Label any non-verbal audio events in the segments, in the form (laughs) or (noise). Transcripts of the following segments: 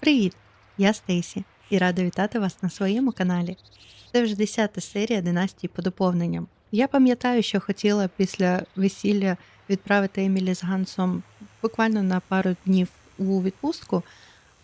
Привіт! Я Стейсі і рада вітати вас на своєму каналі. Це вже 10 серія династії по доповненням. Я пам'ятаю, що хотіла після весілля відправити Емілі з Гансом буквально на пару днів у відпустку,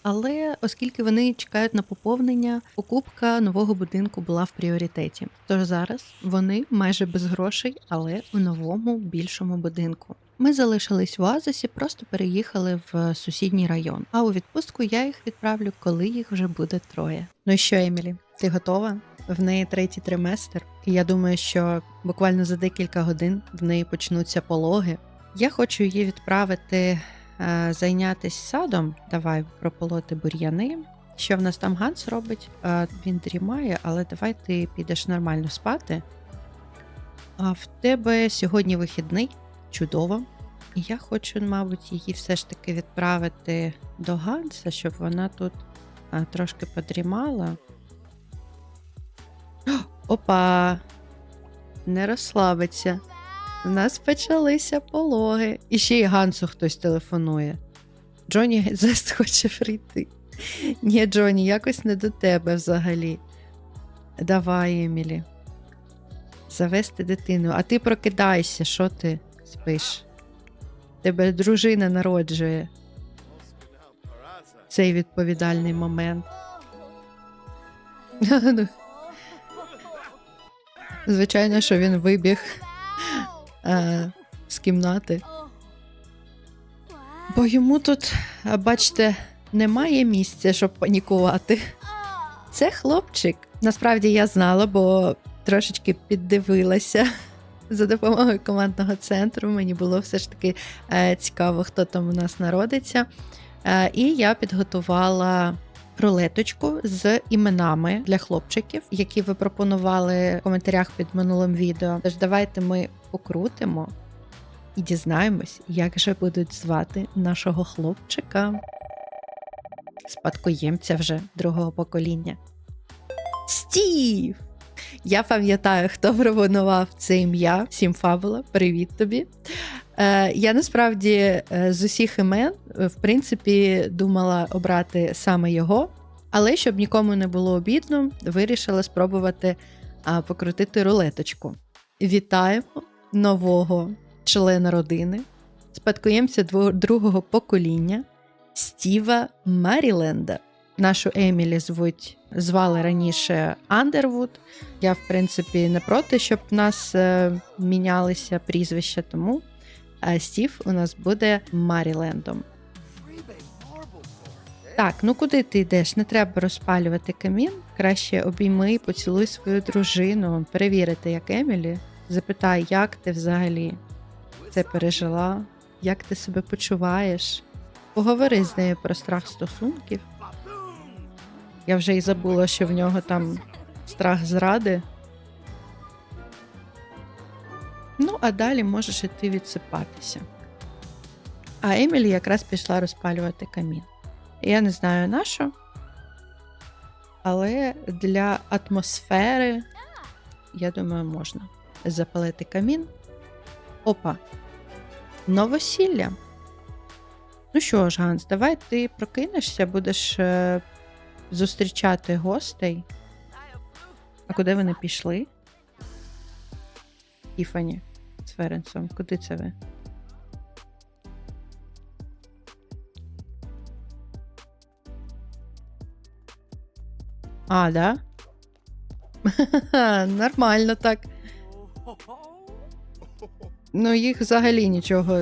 але оскільки вони чекають на поповнення, покупка нового будинку була в пріоритеті. Тож зараз вони майже без грошей, але у новому більшому будинку. Ми залишились в Оазисі, просто переїхали в сусідній район. А у відпустку я їх відправлю, коли їх вже буде троє. Ну що, Емілі, ти готова? В неї третій триместр, і я думаю, що буквально за декілька годин в неї почнуться пологи. Я хочу її відправити е, зайнятися садом. Давай прополоти бур'яни. Що в нас там Ганс робить? Е, він дрімає, але давай ти підеш нормально спати. А в тебе сьогодні вихідний. Чудово. Я хочу, мабуть, її все ж таки відправити до Ганса, щоб вона тут а, трошки подрімала. Опа! Не розслабиться. У нас почалися пологи. І ще й Гансу хтось телефонує. Джоні Гезест (laughs) хоче прийти. Ні, Джоні, якось не до тебе взагалі. Давай, Емілі. Завести дитину. А ти прокидайся, що ти спиш? Тебе дружина народжує цей відповідальний момент. (laughs) Звичайно, що він вибіг е, з кімнати. Бо йому тут, а, бачите, немає місця, щоб панікувати. Це хлопчик. Насправді я знала, бо трошечки піддивилася за допомогою командного центру. Мені було все ж таки е, цікаво, хто там у нас народиться. Е, і я підготувала рулеточку з іменами для хлопчиків, які ви пропонували в коментарях під минулим відео. Тож давайте ми покрутимо і дізнаємось, як же будуть звати нашого хлопчика, спадкоємця вже другого покоління. Стів! Я пам'ятаю, хто пропонував це ім'я. Всім фабула, привіт тобі. Е, я насправді е, з усіх імен, в принципі, думала обрати саме його, але щоб нікому не було обідно, вирішила спробувати покрутити рулеточку. Вітаємо нового члена родини, спадкоємця другого покоління Стіва Маріленда. Нашу Емілі звуть звали раніше Андервуд. Я, в принципі, не проти, щоб в нас е, мінялися прізвища, тому е, Стів у нас буде Марілендом. Так, ну куди ти йдеш? Не треба розпалювати камін. Краще обійми поцілуй свою дружину, перевірити, як Емілі. Запитай, як ти взагалі це пережила, як ти себе почуваєш. Поговори з нею про страх стосунків. Я вже й забула, що в нього там страх зради. Ну, а далі можеш іти відсипатися. А Емілі якраз пішла розпалювати камін. Я не знаю на що, але для атмосфери, я думаю, можна запалити камін. Опа. Новосілля. Ну що ж, Ганс, давай ти прокинешся, будеш е, зустрічати гостей. А куди вони пішли? Тіфані з Ференсом. Куди це ви? А, да? (laughs) Нормально так. Ну, їх взагалі нічого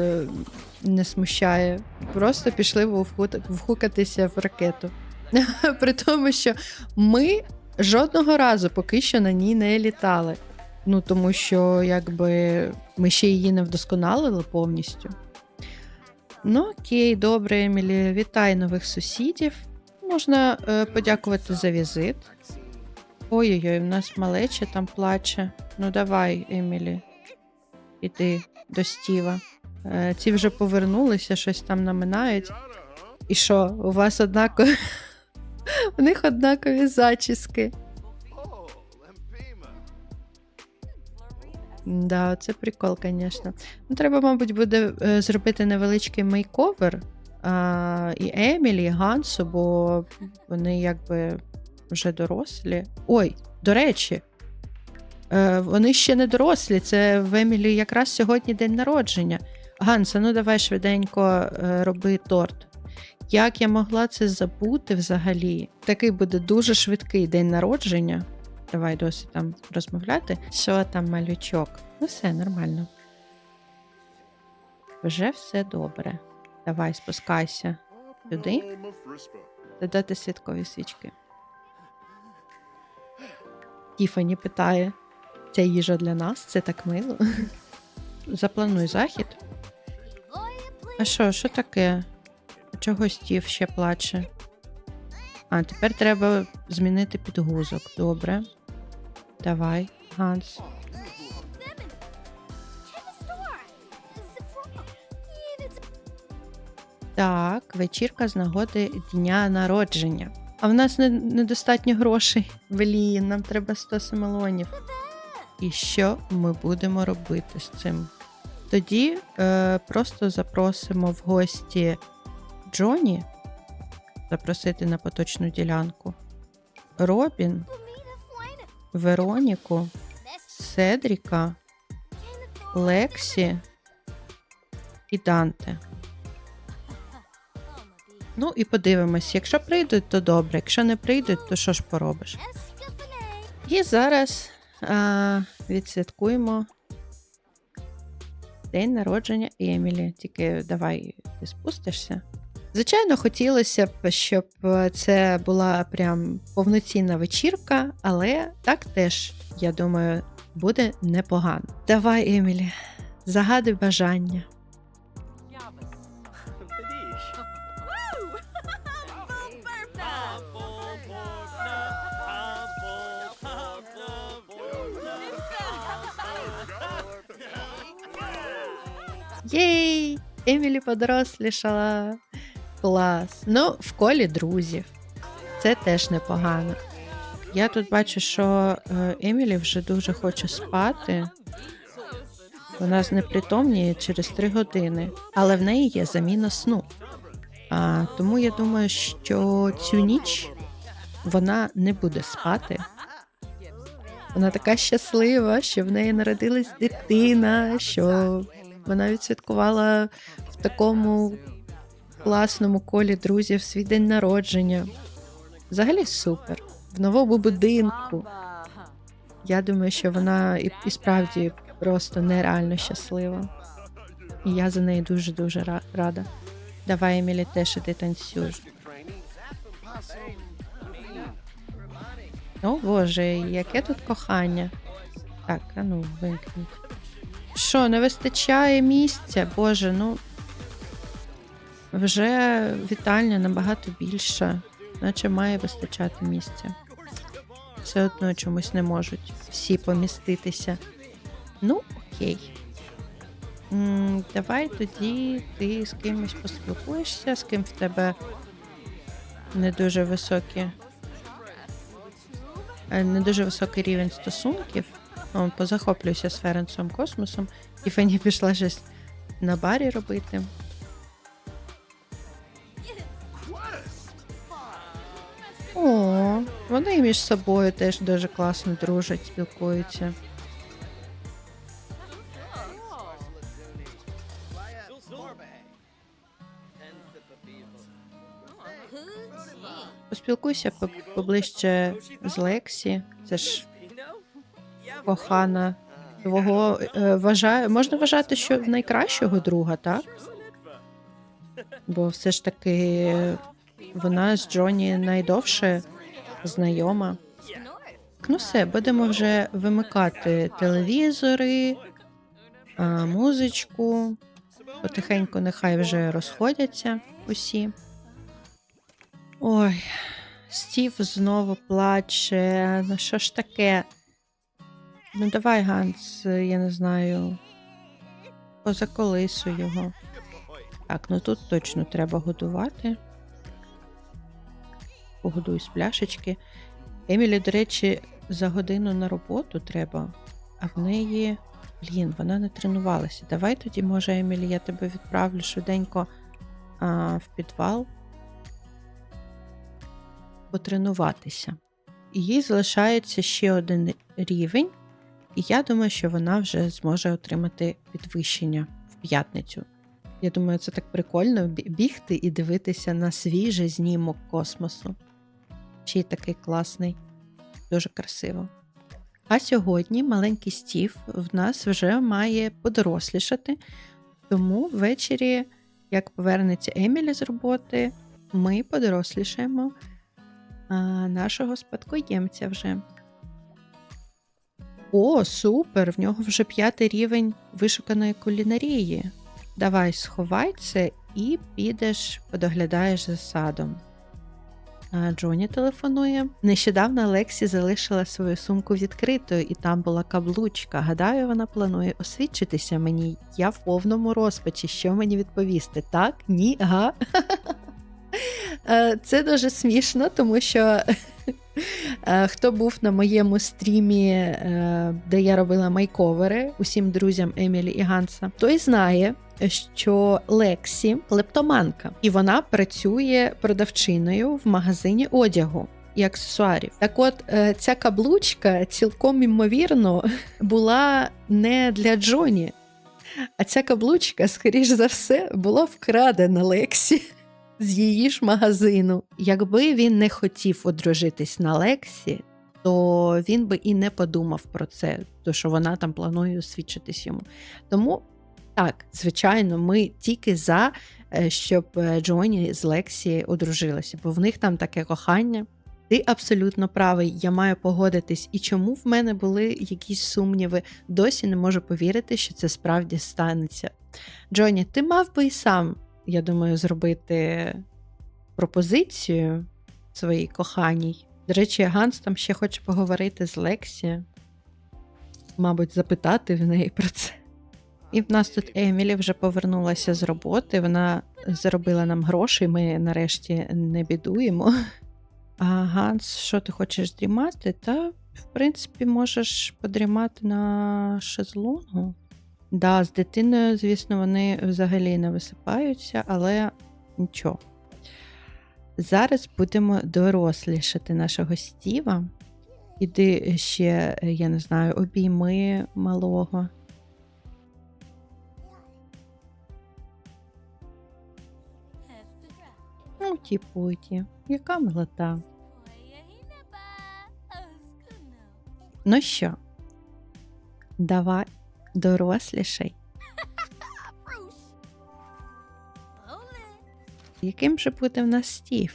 не смущає. Просто пішли вху- вхукатися в ракету. (laughs) При тому, що ми жодного разу поки що на ній не літали. Ну, тому що, якби ми ще її не вдосконалили повністю. Ну, окей, добре, Емілі, вітай нових сусідів. Можна е, подякувати за візит. Ой-ой-ой, в нас малеча там плаче. Ну давай, Емілі, іди до Стіва. Е, ці вже повернулися, щось там наминають. І що, у вас однакові. У них однакові зачіски. Да, це прикол, звісно. Ну, треба, мабуть, буде е, зробити невеличкий мейковер а, і Емілі, і Гансу, бо вони якби вже дорослі. Ой, до речі, е, вони ще не дорослі. Це в Емілі якраз сьогодні день народження. Ганса, ну давай швиденько е, роби торт. Як я могла це забути взагалі? Такий буде дуже швидкий день народження. Давай досі там розмовляти. Що там, малючок? Ну, все нормально. Вже все добре. Давай, спускайся сюди. Додати святкові свічки. Тіфані питає: ця їжа для нас? Це так мило. (laughs) Заплануй захід. А що, що таке? Чого Стів ще плаче? А, тепер треба змінити підгузок. Добре. Давай, Ганс. Так, вечірка з нагоди дня народження. А в нас не, недостатньо грошей. Велії, нам треба 100 семелонів. І що ми будемо робити з цим? Тоді е, просто запросимо в гості Джоні, запросити на поточну ділянку, Робін, Вероніку, Седріка, Лексі і Данте. Ну і подивимось, якщо прийдуть, то добре. Якщо не прийдуть, то що ж поробиш? І зараз а, відсвяткуємо день народження Емілі. Тільки давай ти спустишся. Звичайно, хотілося б, щоб це була прям повноцінна вечірка, але так теж, я думаю, буде непогано. Давай, Емілі, загадуй бажання. Єй! Емілі подорослішала. Клас. Ну, в колі друзів. Це теж непогано. Я тут бачу, що е, Емілі вже дуже хоче спати. Вона знепритомніє через 3 години, але в неї є заміна сну. А, тому я думаю, що цю ніч вона не буде спати. Вона така щаслива, що в неї народилась дитина, що вона відсвяткувала в такому класному колі друзів свій день народження. Взагалі супер. В новому будинку. Я думаю, що вона і, і справді просто нереально щаслива. І я за неї дуже-дуже рада. Давай, Емілі, теж іди танцюй. О Боже, яке тут кохання. Так, а ну, вимкніть. Що, не вистачає місця? Боже, ну. Вже вітальня набагато більша, наче має вистачати місця. Все одно чомусь не можуть всі поміститися. Ну, окей. Давай тоді ти з кимось поспілкуєшся, з ким в тебе не дуже високі. е, Не дуже високий рівень стосунків. О, позахоплююся з Ференсом космосом. І Фені пішла щось на барі робити. О, вони між собою теж дуже класно дружать, спілкуються. Поспілкуйся по- поближче з Лексі. Це ж кохана твого е, вважаю, можна вважати, що найкращого друга, так? Бо все ж таки вона з Джоні найдовше знайома. Ну все, будемо вже вимикати телевізори, музичку. Потихеньку нехай вже розходяться усі. Ой, Стів знову плаче. Ну що ж таке? Ну давай, Ганс, я не знаю. Позаколисуй його. Так, ну тут точно треба годувати. Погодуй з пляшечки. Емілі, до речі, за годину на роботу треба, а в неї. Блін, вона не тренувалася. Давай тоді, може, Емілі, я тебе відправлю швиденько а, в підвал потренуватися. І Їй залишається ще один рівень, і я думаю, що вона вже зможе отримати підвищення в п'ятницю. Я думаю, це так прикольно бігти і дивитися на свіжий знімок космосу. Ще й такий класний, дуже красиво. А сьогодні маленький Стів в нас вже має подорослішати, тому ввечері, як повернеться Емілі з роботи, ми подорослішаємо нашого спадкоємця вже. О, супер! В нього вже п'ятий рівень вишуканої кулінарії. Давай сховай це і підеш, подоглядаєш за садом. Джоні телефонує. Нещодавно Лексі залишила свою сумку відкритою, і там була каблучка. Гадаю, вона планує освідчитися мені. Я в повному розпачі. Що мені відповісти? Так, ні, га. (laughs) Е, Це дуже смішно, тому що (laughs) е, хто був на моєму стрімі, е, де я робила майковери усім друзям Емілі і Ганса, той знає, що Лексі клептоманка, і вона працює продавчиною в магазині одягу. І аксесуарів. Так от, е, ця каблучка цілком імовірно (laughs) була не для Джоні, а ця каблучка, скоріш за все, була вкрадена Лексі з її ж магазину. Якби він не хотів одружитись на Лексі, то він би і не подумав про це, то що вона там планує освідчитись йому. Тому так, звичайно, ми тільки за, е, щоб е, Джоні з Лексі одружилися, бо в них там таке кохання. Ти абсолютно правий, я маю погодитись. І чому в мене були якісь сумніви, досі не можу повірити, що це справді станеться. Джоні, ти мав би і сам, я думаю, зробити пропозицію своїй коханій. До речі, Ганс там ще хоче поговорити з Лексі, мабуть, запитати в неї про це. І в нас тут Емілі вже повернулася з роботи. Вона заробила нам гроші, ми нарешті не бідуємо. А Ганс, що ти хочеш дрімати? Та, в принципі, можеш подрімати на шезлонгу. Да, з дитиною, звісно, вони взагалі не висипаються, але нічого. Зараз будемо дорослішати нашого Стіва. Іди ще, я не знаю, обійми малого. Ну, тіпуті, яка милота. Ну що, давай дорослішай. Яким же буде в нас Стів?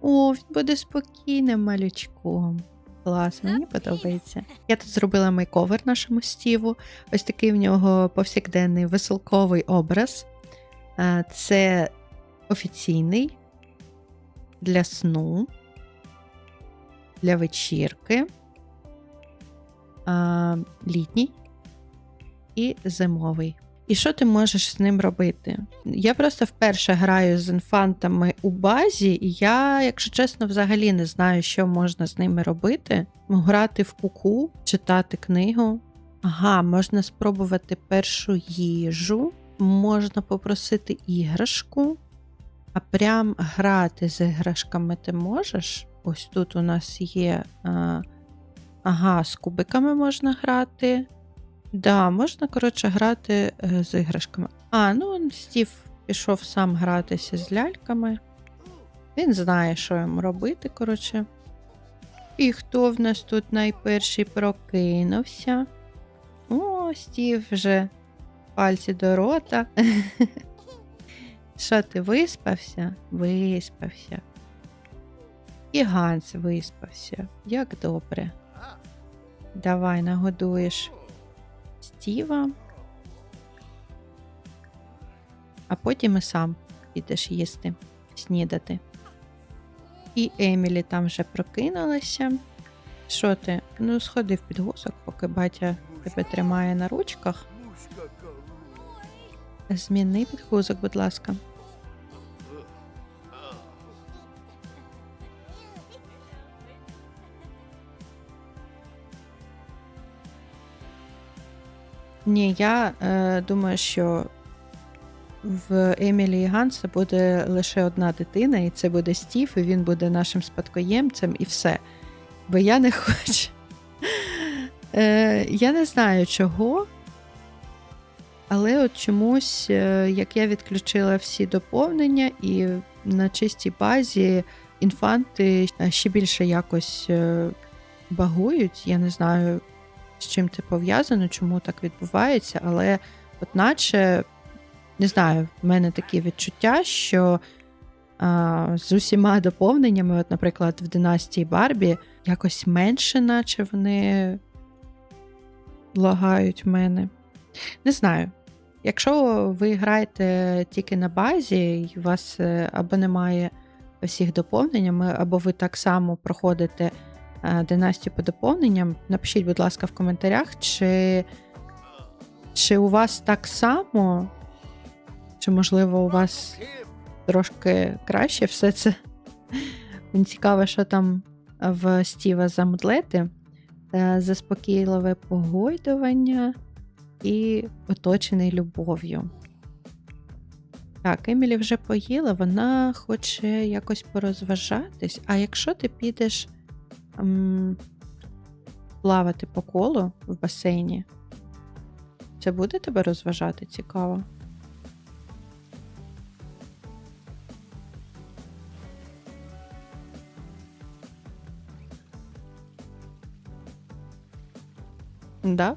О, він буде спокійним малючком. Клас, мені подобається. Я тут зробила мейковер нашому Стіву. Ось такий в нього повсякденний веселковий образ. Це офіційний для сну, для вечірки, літній і зимовий. І що ти можеш з ним робити? Я просто вперше граю з інфантами у базі, і я, якщо чесно, взагалі не знаю, що можна з ними робити. Грати в куку, читати книгу. Ага, можна спробувати першу їжу, можна попросити іграшку, а прям грати з іграшками ти можеш. Ось тут у нас є. Ага, з кубиками можна грати. Да, можна, коротше, грати е, з іграшками. А, ну Стів пішов сам гратися з ляльками. Він знає, що йому робити, коротше. І хто в нас тут найперший прокинувся? О, Стів вже пальці до рота. (laughs) Що ти виспався? Виспався. І Ганс виспався. Як добре. Давай нагодуєш Стіва. А потім і сам підеш їсти, снідати. І Емілі там вже прокинулася. Що ти? Ну, сходи в підгузок, поки батя тебе тримає на ручках. Зміни підгузок, будь ласка. Ні, я е, думаю, що в Емілі і Ганса буде лише одна дитина, і це буде Стів, і він буде нашим спадкоємцем, і все. Бо я не хочу. Е, Я не знаю чого. Але от чомусь, е, як я відключила всі доповнення, і на чистій базі інфанти е, ще більше якось е, багують. Я не знаю, з чим це пов'язано, чому так відбувається, але, от наче, не знаю, в мене такі відчуття, що а, з усіма доповненнями, от, наприклад, в династії Барбі, якось менше, наче вони лагають в мене. Не знаю. Якщо ви граєте тільки на базі, і у вас е, або немає всіх доповнень, або ви так само проходите е, династію по доповненням, напишіть, будь ласка, в коментарях, чи, чи у вас так само, чи, можливо, у вас трошки краще все це. Мені цікаво, що там в Стіва за мудлети, Е, заспокійливе погойдування і оточений любов'ю. Так, Емілі вже поїла, вона хоче якось порозважатись. А якщо ти підеш м, плавати по колу в басейні, це буде тебе розважати цікаво? Да?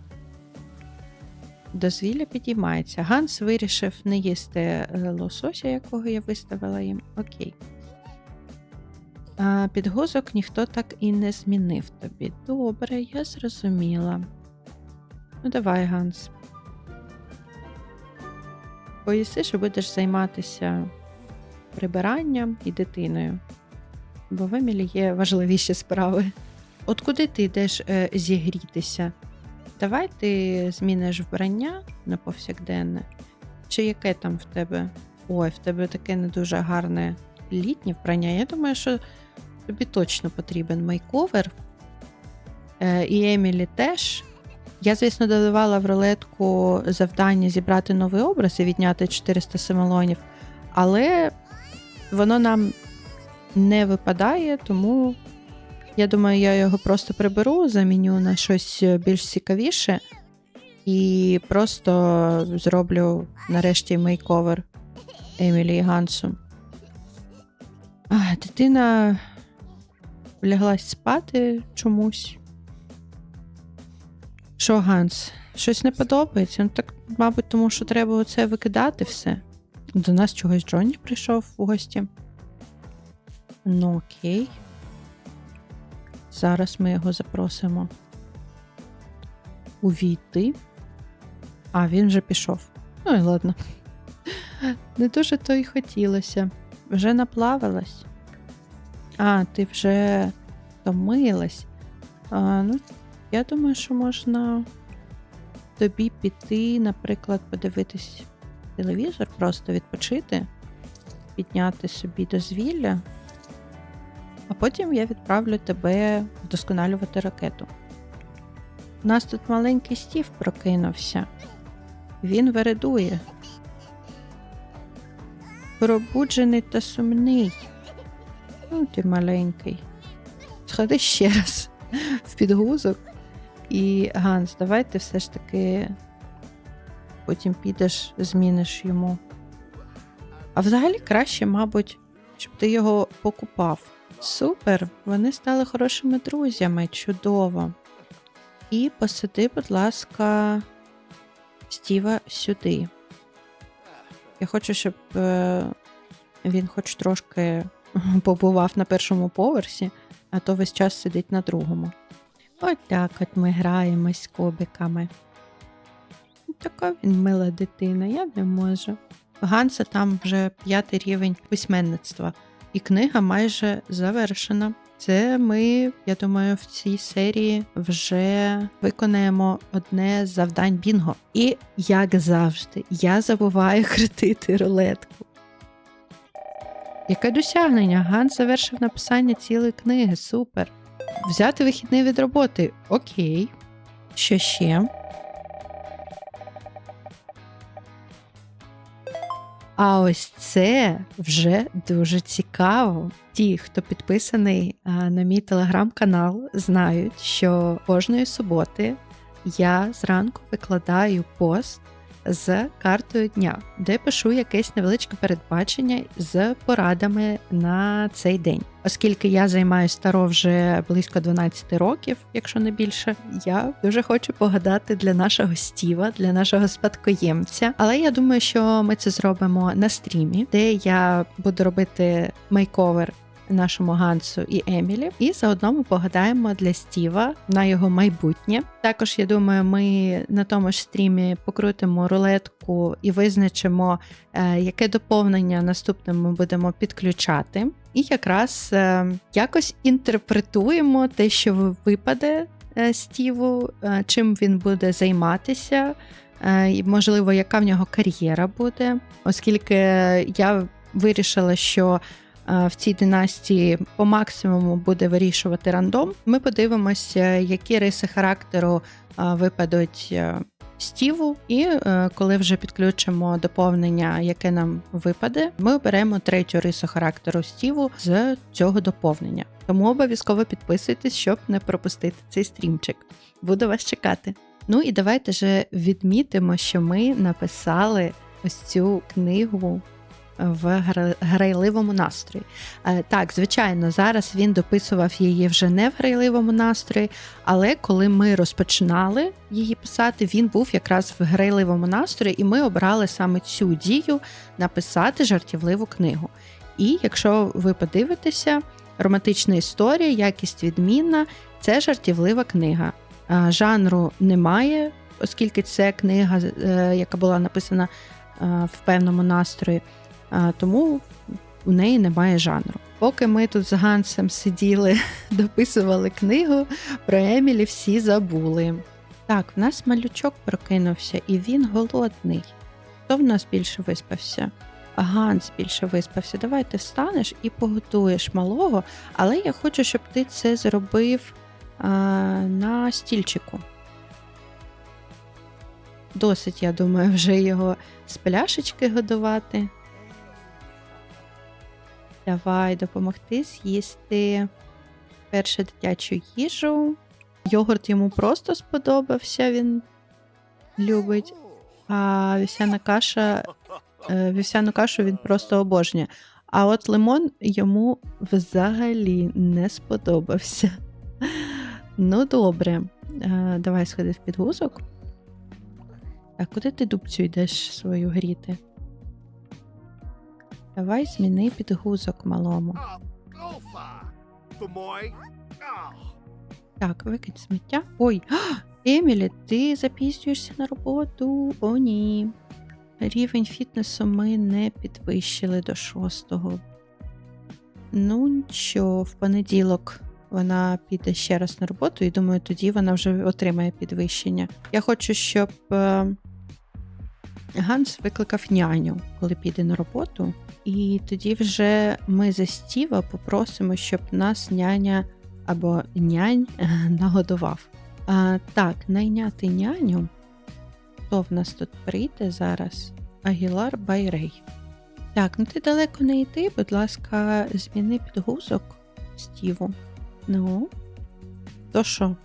Дозвілля підіймається. Ганс вирішив не їсти е, лосося, якого я виставила їм. Окей. А Підгузок ніхто так і не змінив тобі. Добре, я зрозуміла. Ну, давай, Ганс. Поїси, що будеш займатися прибиранням і дитиною. Бо в Емілі є важливіші справи. От куди ти йдеш е, зігрітися? Давай ти зміниш вбрання на повсякденне. Чи яке там в тебе? Ой, в тебе таке не дуже гарне літнє вбрання. Я думаю, що тобі точно потрібен мейковер. Е, і Емілі теж. Я, звісно, додавала в рулетку завдання зібрати новий образ і відняти 400 семелонів, але воно нам не випадає, тому я думаю, я його просто приберу, заміню на щось більш цікавіше і просто зроблю нарешті мейковер Емілі Гансу. А, Дитина ляглась спати чомусь. Що, Ганс, щось не подобається? Ну так, мабуть, тому що треба оце викидати все. До нас чогось Джонні прийшов в гості. Ну, окей. Зараз ми його запросимо увійти. А, він вже пішов. Ну і ладно. Не дуже то й хотілося. Вже наплавилась. А, ти вже втомилась. А, ну, Я думаю, що можна тобі піти, наприклад, подивитись телевізор, просто відпочити, підняти собі дозвілля а потім я відправлю тебе вдосконалювати ракету. У нас тут маленький стів прокинувся. Він вередує. Пробуджений та сумний. Ну, ти маленький. Сходи ще раз в підгузок. І Ганс, давай ти все ж таки потім підеш, зміниш йому. А взагалі краще, мабуть, щоб ти його покупав. Супер! Вони стали хорошими друзями, чудово. І посади, будь ласка, Стіва сюди. Я хочу, щоб е, він хоч трошки (laughs) побував на першому поверсі, а то весь час сидить на другому. От так от ми граємось з кобиками. Така він мила дитина, я не можу. Ганса там вже п'ятий рівень письменництва і книга майже завершена. Це ми, я думаю, в цій серії вже виконаємо одне з завдань Бінго. І, як завжди, я забуваю (laughs) крутити рулетку. Яке досягнення? Ганс завершив написання цілої книги. Супер. Взяти вихідний від роботи. Окей. Що ще? А ось це вже дуже цікаво. Ті, хто підписаний на мій телеграм-канал, знають, що кожної суботи я зранку викладаю пост з картою дня, де пишу якесь невеличке передбачення з порадами на цей день. Оскільки я займаюся таро вже близько 12 років, якщо не більше, я дуже хочу погадати для нашого стіва, для нашого спадкоємця. Але я думаю, що ми це зробимо на стрімі, де я буду робити мейковер нашому Гансу і Емілі, і заодно ми погадаємо для Стіва на його майбутнє. Також я думаю, ми на тому ж стрімі покрутимо рулетку і визначимо, е, яке доповнення наступним ми будемо підключати. І якраз е, якось інтерпретуємо те, що випаде е, Стіву, чим він буде займатися. і, Можливо, яка в нього кар'єра буде, оскільки я вирішила, що в цій династії по максимуму буде вирішувати рандом. Ми подивимося, які риси характеру е, випадуть е, Стіву, і е, коли вже підключимо доповнення, яке нам випаде, ми оберемо третю рису характеру Стіву з цього доповнення. Тому обов'язково підписуйтесь, щоб не пропустити цей стрімчик. Буду вас чекати. Ну і давайте же відмітимо, що ми написали ось цю книгу в гра- грайливому настрої. Е, Так, звичайно, зараз він дописував її вже не в грайливому настрої, але коли ми розпочинали її писати, він був якраз в грайливому настрої, і ми обрали саме цю дію написати жартівливу книгу. І якщо ви подивитеся, романтична історія, якість відмінна це жартівлива книга. Е, Жанру немає, оскільки це книга, е, яка була написана в певному настрої, тому у неї немає жанру. Поки ми тут з Гансом сиділи, (laughs) дописували книгу, про Емілі всі забули. Так, в нас малючок прокинувся, і він голодний. Хто в нас більше виспався? Ганс більше виспався. Давай ти встанеш і поготуєш малого, але я хочу, щоб ти це зробив а, на стільчику. Досить, я думаю, вже його з пляшечки годувати. Давай допомогти з'їсти першу дитячу їжу. Йогурт йому просто сподобався, він любить. А вівсяна каша, е, вівсяну кашу він просто обожнює. А от лимон йому взагалі не сподобався. Ну, добре. Е, Давай сходи в підгузок. А куди ти дубцю йдеш свою гріти? Давай зміни підгузок малому. Так, викинь сміття. Ой, Емілі, ти запізнюєшся на роботу. О, ні. Рівень фітнесу ми не підвищили до шостого. Ну, нічого, в понеділок вона піде ще раз на роботу, і думаю, тоді вона вже отримає підвищення. Я хочу, щоб е, Ганс викликав няню, коли піде на роботу. І тоді вже ми за Стіва попросимо, щоб нас няня або нянь е, нагодував. А, так, найняти няню. Хто в нас тут прийде зараз? Агілар Байрей. Так, ну ти далеко не йди, будь ласка, зміни підгузок Стіву. Ну, то що?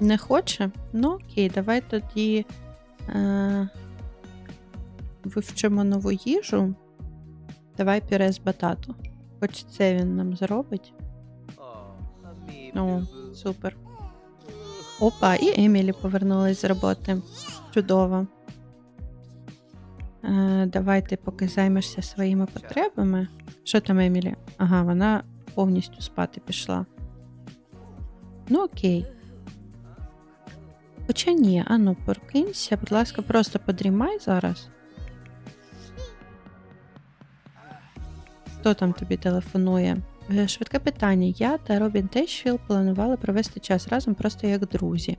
Не хоче? Ну окей, давай тоді вивчимо нову їжу. Давай пюре з батату. Хоч це він нам зробить. Ну, супер. Опа, і Емілі повернулась з роботи. Чудово. Е, давай ти поки займешся своїми потребами. Що там, Емілі? Ага, вона повністю спати пішла. Ну, окей. Хоча ні, ану, прокинься, будь ласка, просто подрімай зараз. Хто там тобі телефонує? Е, Швидке питання. Я та Робін Тейшфіл планували провести час разом просто як друзі.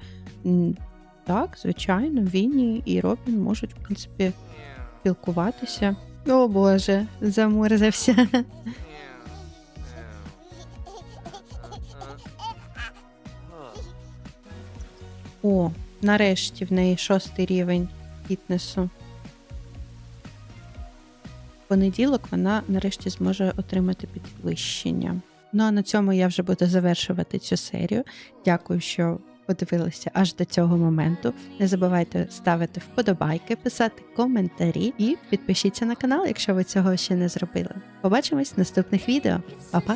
Так, звичайно, Вінні і Робін можуть, в принципі, спілкуватися. О Боже, замурзався. О, нарешті в неї шостий рівень фітнесу. понеділок вона нарешті зможе отримати підвищення. Ну а на цьому я вже буду завершувати цю серію. Дякую, що подивилися аж до цього моменту. Не забувайте ставити вподобайки, писати коментарі і підпишіться на канал, якщо ви цього ще не зробили. Побачимось в наступних відео. Па-па!